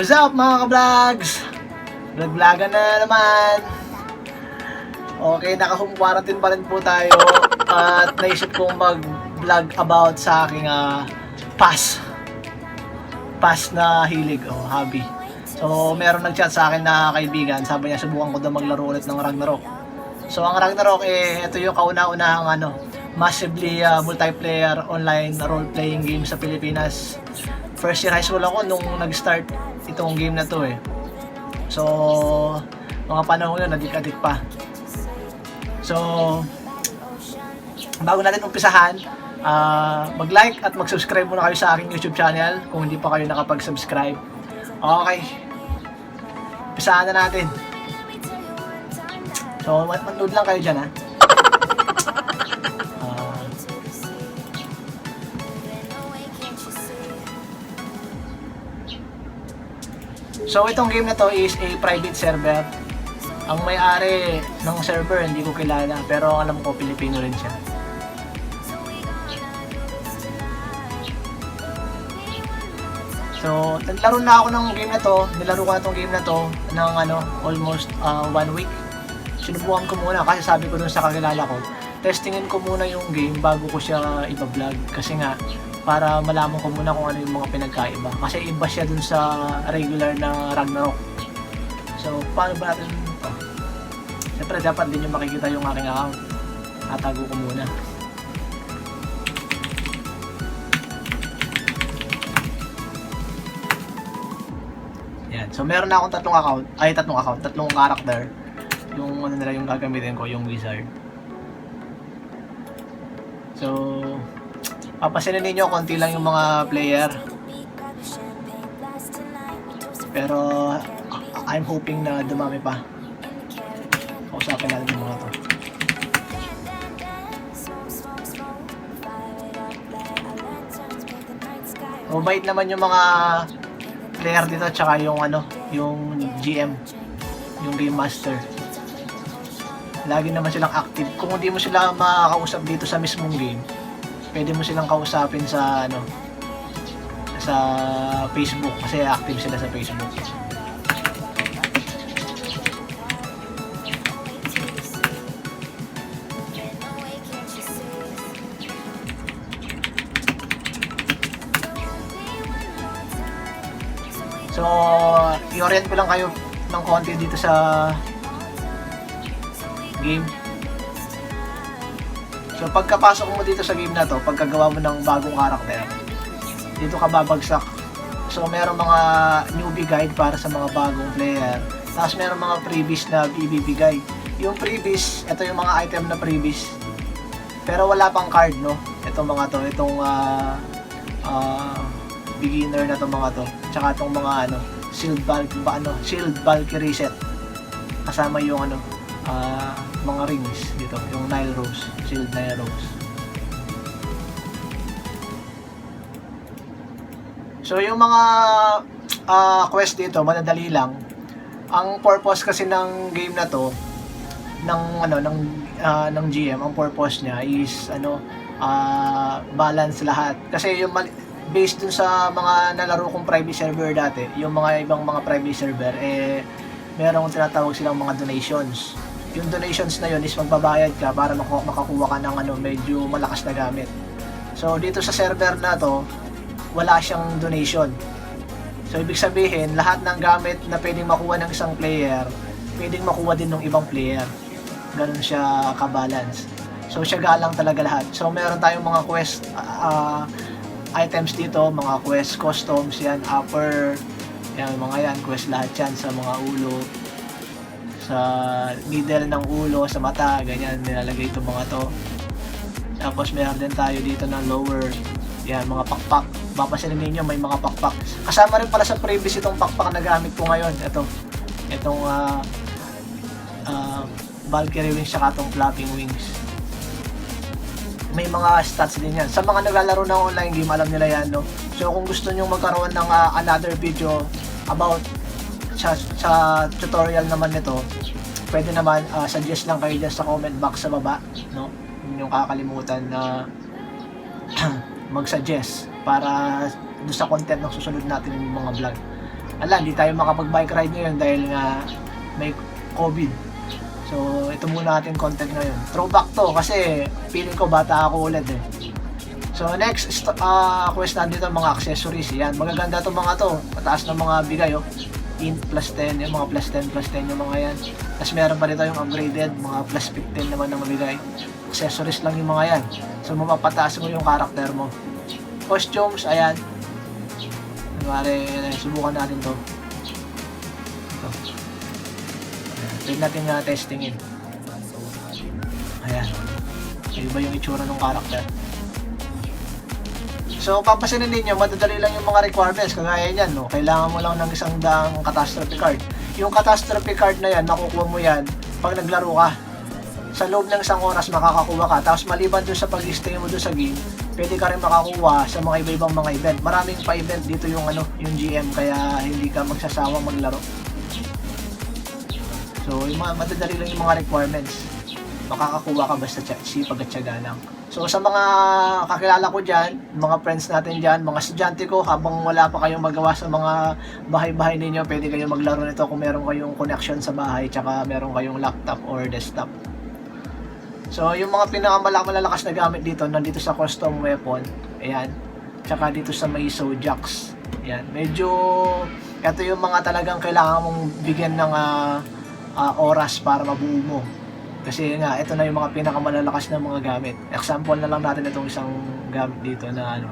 What's up mga ka-vlogs? Vlog-vlogan na naman. Okay, naka-home quarantine pa rin po tayo. At naisip kong mag-vlog about sa aking ah, pass. Pass na hilig o hobby. So, meron nag-chat sa akin na kaibigan. Sabi niya, subukan ko daw maglaro ulit ng Ragnarok. So, ang Ragnarok, eh, ito yung kauna-unahang ano, massively ah, multiplayer online role-playing game sa Pilipinas. First year high school ako nung nag-start itong game na to eh. So, mga panahon yun, adik-adik pa. So, bago natin umpisahan, ah, mag-like at mag-subscribe muna kayo sa aking YouTube channel kung hindi pa kayo nakapag-subscribe. Okay. Umpisahan na natin. So, manood lang kayo dyan ha. So itong game na to is a private server. Ang may-ari ng server hindi ko kilala pero alam ko Pilipino rin siya. So, naglaro na ako ng game na to. Nilaro ko na tong game na to ng ano, almost uh, one week. Sinubukan ko muna kasi sabi ko dun sa kakilala ko, testingin ko muna yung game bago ko siya iba-vlog. Kasi nga, para malaman ko muna kung ano yung mga pinagkaiba. Kasi iba siya dun sa regular na Ragnarok. So, paano ba natin ito? Siyempre, dapat din yung makikita yung aking account. Tatago ko muna. Yan. So, meron na akong tatlong account. Ay, tatlong account. Tatlong character. Yung ano nila yung gagamitin ko, yung wizard. So, papasinin ninyo konti lang yung mga player. Pero, I'm hoping na dumami pa. Kausapin natin yung mga to. Mabait naman yung mga player dito tsaka yung ano, yung GM, yung game master. Lagi naman silang active. Kung hindi mo sila makakausap dito sa mismong game, pwede mo silang kausapin sa ano sa Facebook kasi active sila sa Facebook. So, i-orient ko lang kayo ng konti dito sa game. So, pagkapasok mo dito sa game na to, pagkagawa mo ng bagong karakter, dito ka babagsak. So, meron mga newbie guide para sa mga bagong player. Tapos, meron mga freebies na ibibigay. Yung freebies, ito yung mga item na freebies. Pero wala pang card, no? Itong mga to, itong ah, ah, beginner na tong mga to. Tsaka itong mga ano, shield bulk, ba, ano, shield bulk reset. Kasama yung ano, ah, mga rings dito, yung Nile Rose, shield Nile Rose. So yung mga ah, quest dito, madadali lang. Ang purpose kasi ng game na to ng ano ng ah, ng GM, ang purpose niya is ano ah, balance lahat. Kasi yung based dun sa mga nalaro kong private server dati, yung mga ibang mga private server eh merong tinatawag silang mga donations. Yung donations na yun is magbabayad ka para makakuha ka ng ano medyo malakas na gamit. So dito sa server na to, wala siyang donation. So ibig sabihin, lahat ng gamit na pwedeng makuha ng isang player, pwedeng makuha din ng ibang player. Ganun siya ka-balance. So siya galang talaga lahat. So meron tayong mga quest ah, items dito, mga quest customs yan, upper, yan, mga yan, quest lahat yan sa mga ulo, sa middle ng ulo, sa mata, ganyan, nilalagay itong mga to. Tapos meron din tayo dito ng lower, yan, mga pakpak. Papasin ninyo, may mga pakpak. Kasama rin pala sa previous itong pakpak na gamit ko ngayon. Ito, itong ah ah, Valkyrie wings saka itong flapping wings may mga stats din yan. Sa mga naglalaro ng online game, alam nila yan, no? So, kung gusto nyo magkaroon ng ah, another video about sa, sa tutorial naman nito, pwede naman ah, suggest lang kayo dyan sa comment box sa baba, no? Yung kakalimutan na mag-suggest para doon sa content ng susunod natin yung mga vlog. ala, hindi tayo makapag-bike ride ngayon dahil nga may COVID. So, ito muna ating content ngayon. Throwback to kasi feeling ko bata ako ulit eh. So, next ah, quest nandito mga accessories. Yan, magaganda to mga to. Mataas ng mga bigay oh. Int plus 10, yung mga plus 10 plus 10 yung mga yan. Tapos meron pa dito yung upgraded, mga plus 15 naman ng mabigay. Accessories lang yung mga yan. So, mapapataas mo yung karakter mo. Costumes, ayan. Kunwari, eh, subukan natin to. Ito. Try natin nga testingin. Ayan. Iba yung itsura ng karakter. So, papasinin ninyo, madadali lang yung mga requirements. Kagaya niyan, no? Kailangan mo lang ng isang daang catastrophe card. Yung catastrophe card na yan, makukuha mo yan pag naglaro ka. Sa loob ng isang oras, makakakuha ka. Tapos maliban dun sa pag-stay mo dun sa game, pwede ka rin makakuha sa mga iba-ibang mga event. Maraming pa-event dito yung ano, yung GM, kaya hindi ka magsasawang maglaro. So, yung mga madadali lang yung mga requirements. Makakakuha ka basta tsa- sipag at tiyaga lang. So, sa mga kakilala ko dyan, mga friends natin dyan, mga estudyante ko, habang wala pa kayong magawa sa mga bahay-bahay ninyo, pwede kayong maglaro nito kung meron kayong connection sa bahay, tsaka meron kayong laptop or desktop. So, yung mga pinakamalalakas na gamit dito, nandito sa custom weapon, ayan, tsaka dito sa may Zodiacs. Ayan, medyo, ito yung mga talagang kailangan mong bigyan ng ah, ah, oras para mabuo mo. Kasi nga, ito na yung mga pinakamalalakas na mga gamit. Example na lang natin itong isang gamit dito na ano,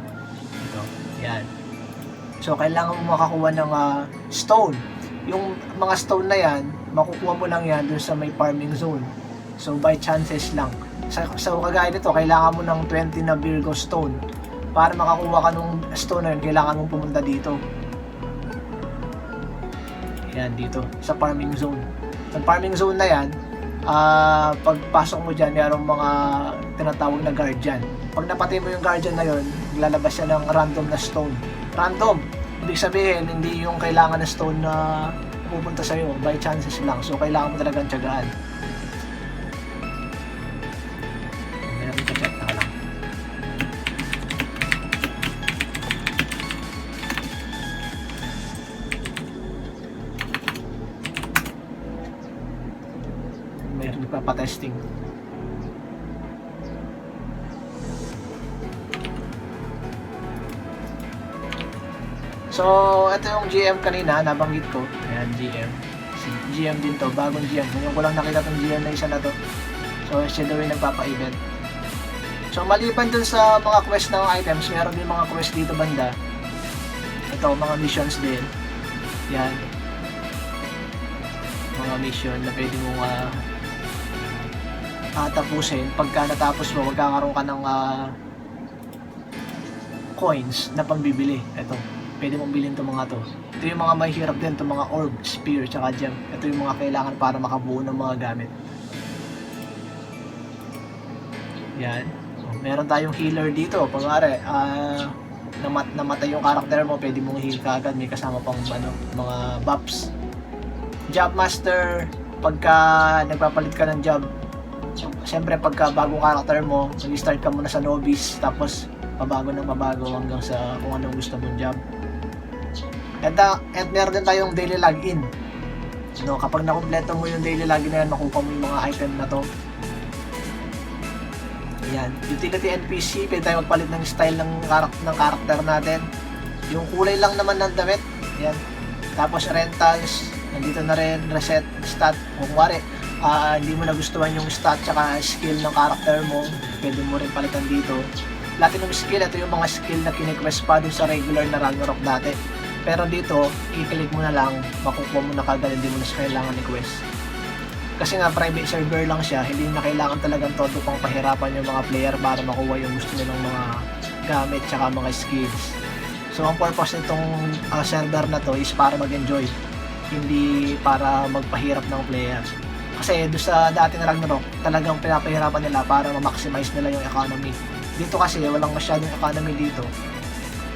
ito, yan. So, kailangan mo makakuha ng ah, stone. Yung mga stone na yan, makukuha mo lang yan dun sa may farming zone. So, by chances lang. Sa, sa kagaya nito, kailangan mo ng 20 na Virgo stone. Para makakuha ka ng stone na yun, kailangan mong pumunta dito. Yan, dito, sa farming zone. Sa farming zone na yan, ah pagpasok mo dyan, mayroong mga tinatawag na guardian. Pag napatay mo yung guardian na yun, lalabas siya ng random na stone. Random! Ibig sabihin, hindi yung kailangan na stone na pupunta sa'yo, by chances lang. So, kailangan mo talagang tiyagaan. So, ito yung GM kanina, nabanggit ko. Ayan, GM. Si GM din to, bagong GM. Ngayon ko lang nakita tong GM na isa na to. So, siya daw yung nagpapa-event. So, maliban dun sa mga quest ng items, meron din mga quest dito banda. Ito, mga missions din. Yan. Mga mission na pwede mong ah, tatapusin. Pagka natapos mo, magkakaroon ka ng ah, coins na pambibili. Ito, pwede mong bilhin itong mga to. Ito yung mga mahirap din, itong mga orb, spear, tsaka gem. Ito yung mga kailangan para makabuo ng mga gamit. Yan. Oh, Meron tayong healer dito. Pagkari, ah, namat namatay yung karakter mo, pwede mong heal ka agad. May kasama pang ano, mga buffs. Job master, pagka nagpapalit ka ng job, siyempre pagka bagong karakter mo, nag-start ka muna sa novice, tapos pabago ng pabago hanggang sa kung anong gusto mong job. At, uh, at meron din tayong daily login. No, kapag nakumpleto mo yung daily login na yan, makukuha mo yung mga item na to. Ayan. Utility NPC, pwede tayo magpalit ng style ng, ng karakter natin. Yung kulay lang naman ng damit. Ayan. Tapos rentals, nandito na rin, reset, stat. Kung wari, ah, hindi mo nagustuhan yung stat tsaka skill ng karakter mo, pwede mo rin palitan dito. Platinum skill, ito yung mga skill na kiniquest pa dun sa regular na Ragnarok dati. Pero dito, i-click mo na lang, makukuha mo na kagad, hindi mo na siya kailangan i-quest. Kasi nga private server lang siya, hindi na kailangan talagang todo pang pahirapan yung mga player para makuha yung gusto nilang mga gamit tsaka mga skills. So ang purpose nitong ah, server na to is para mag-enjoy, hindi para magpahirap ng player. Kasi doon sa dating Ragnarok, talagang pinapahirapan nila para ma-maximize nila yung economy. Dito kasi walang masyadong economy dito.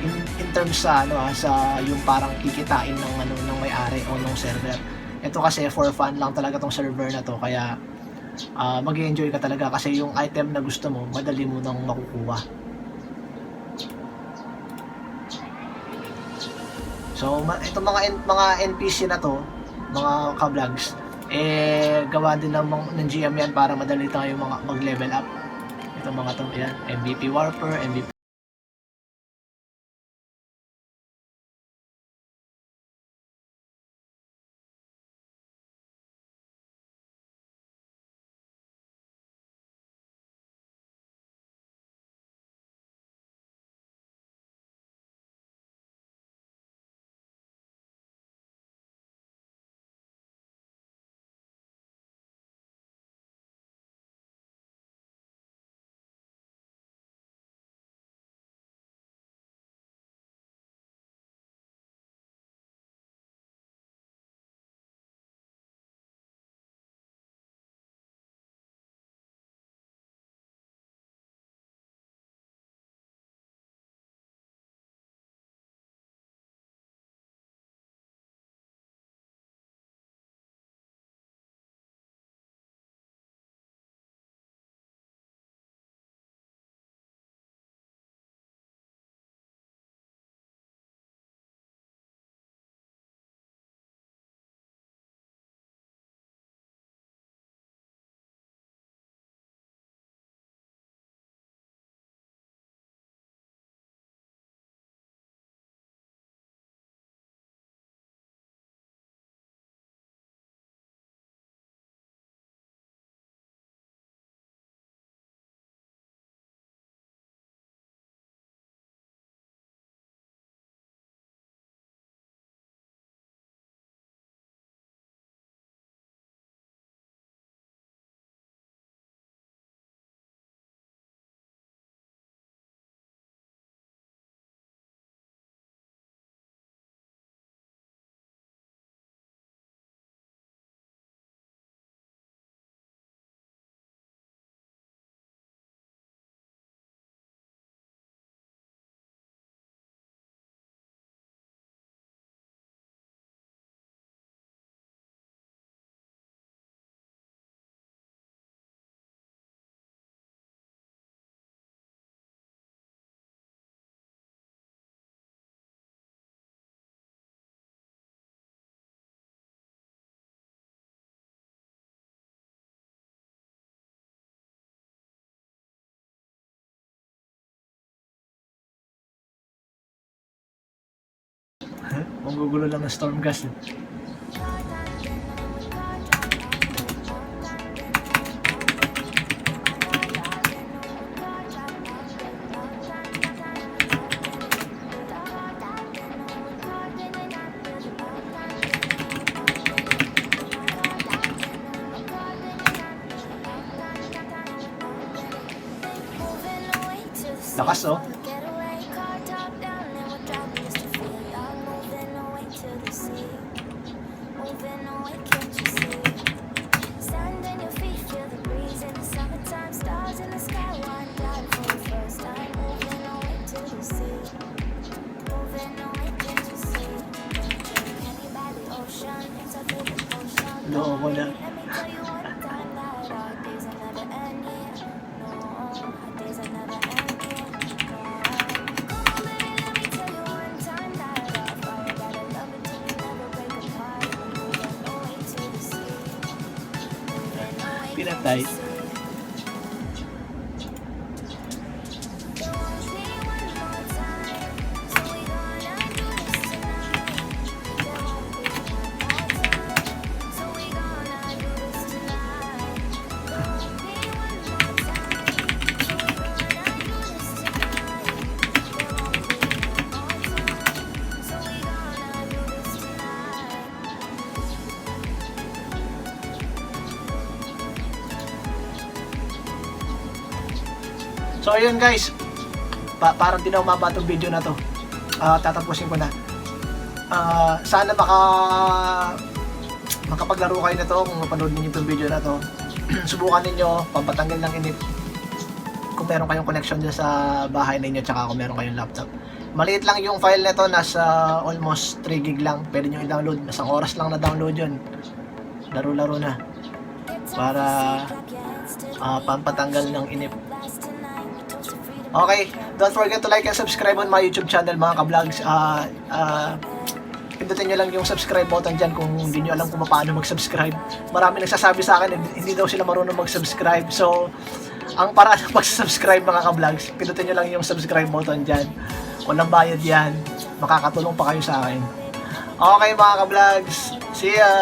In, in terms sa ano ah, sa yung parang kikitain ng ano ng may-ari o ng server. Ito kasi for fun lang talaga tong server na to kaya ah, mag-enjoy ka talaga kasi yung item na gusto mo, madali mo nang makukuha. So, itong mga, mga NPC na to, mga ka-vlogs, eh, gawa din ng, ng GM yan para madali tayo mga, mag-level up. Itong mga to, yan, MVP Warper, MVP Manggugulo lang ng storm gas. eh. Lakas oh. No, wala. Pinatay. Ayun guys, pa parang di na umaba tong video na to. Ah, tatapusin ko na. Ah, sana maka makapaglaro kayo nito kung mapanood niyo itong video na to. Subukan niyo pampatanggal ng init kung meron kayong connection dyan sa bahay ninyo tsaka kung meron kayong laptop. Maliit lang yung file nito, nasa almost 3 gig lang. Pwede nyo i-download. Isang oras lang na download yun. Laro-laro na. Para ah, pampatanggal ng inip. Okay, don't forget to like and subscribe on my YouTube channel mga ka-vlogs. Ah, ah, pindutin nyo lang yung subscribe button dyan kung hindi nyo alam kung paano mag-subscribe. Marami nagsasabi sa akin, hindi, daw sila marunong mag-subscribe. So, ang paraan ng mag-subscribe mga ka-vlogs, pindutin nyo lang yung subscribe button dyan. Walang bayad yan. Makakatulong pa kayo sa akin. Okay mga ka-vlogs, see ya!